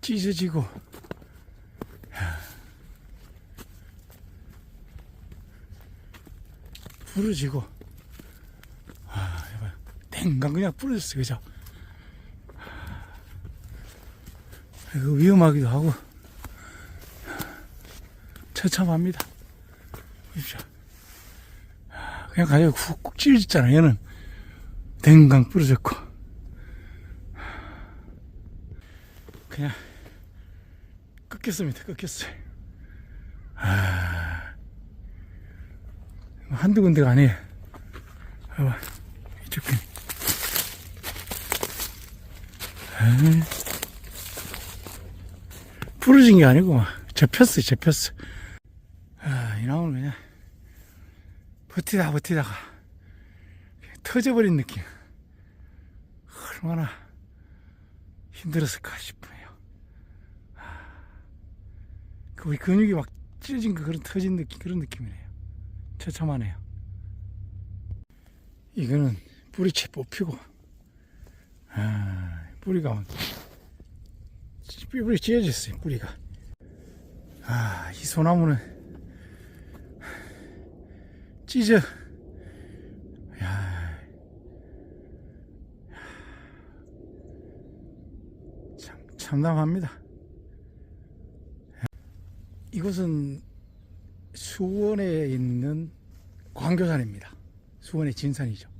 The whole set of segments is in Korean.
찢어지고 부러지고 아. 땡강 그냥 부러졌어 그죠? 이거 위험하기도 하고 처참합니다. 보십시오. 그냥 가지고 훅 찢어졌잖아요. 얘는 댕강 부러졌고 그냥 꺾였습니다. 꺾였어요. 아, 한두 군데가 아니에요. 봐봐, 이쪽 편. 부러진 게 아니고 막 접혔어요. 접혔어. 아, 이 나무는 그냥 버티다 버티다가 그냥 터져버린 느낌. 얼마나 힘들었을까 싶네요. 그 우리 근육이 막 찢어진 거 그런 터진 느낌 그런 느낌이네요. 처참하네요. 이거는 뿌리채 뽑히고 아, 뿌리가 막 뿌리 찢어졌어요. 뿌리가. 아, 이 소나무는 찢어. 야, 참 참담합니다. 이곳은 수원에 있는 광교산입니다. 수원의 진산이죠.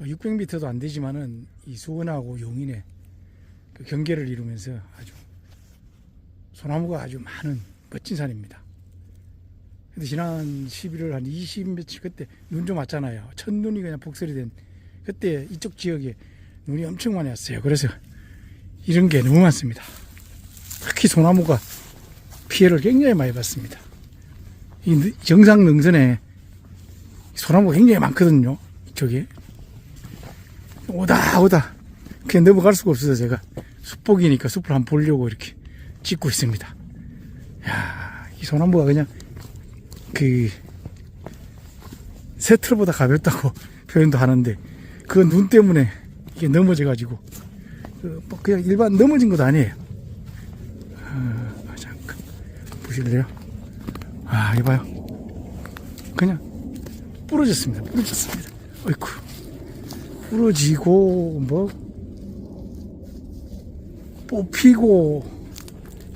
600m도 안 되지만은 이 수원하고 용인의 그 경계를 이루면서 아주 소나무가 아주 많은 멋진 산입니다. 근데 지난 11월 한 20 며칠 그때 눈 좀 왔잖아요. 첫눈이 그냥 복설이 된 그때 이쪽 지역에 눈이 엄청 많이 왔어요. 그래서 이런 게 너무 많습니다. 특히 소나무가 피해를 굉장히 많이 받습니다. 이 느- 정상 능선에 소나무가 굉장히 많거든요. 이쪽에. 오다, 오다. 그냥 넘어갈 수가 없어서 제가 숲복이니까 숲을 한번 보려고 이렇게 찍고 있습니다. 야, 이 소나무가 그냥 그 새틀보다 가볍다고 표현도 하는데 그 눈 때문에 이게 넘어져 가지고 그뭐 그냥 일반 넘어진 것도 아니에요. 보실래요? 아, 이봐요. 그냥 부러졌습니다. 부러졌습니다. 어이쿠. 부러지고 뭐 뽑히고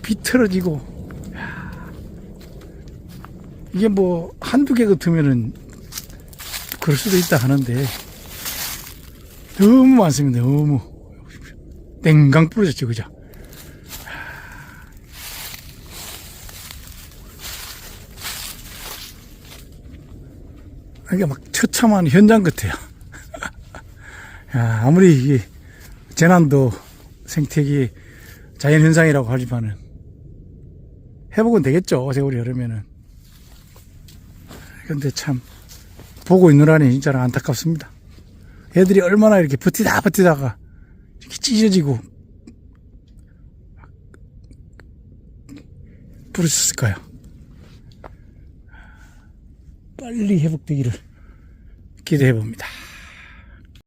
비틀어지고 야. 이게 뭐 한두 개 같으면은 그럴 수도 있다 하는데 너무 많습니다. 너무 땡강 부러졌죠, 그죠? 이게 막 처참한 현장 같아요. 야, 아무리 재난도 생태계 자연현상이라고 하지만은 회복은 되겠죠. 세월이 흐르면은. 근데 참 보고 있느라니 진짜 안타깝습니다. 애들이 얼마나 이렇게 버티다 버티다가 이렇게 찢어지고 부러졌을까요? 빨리 회복되기를 기대해 봅니다.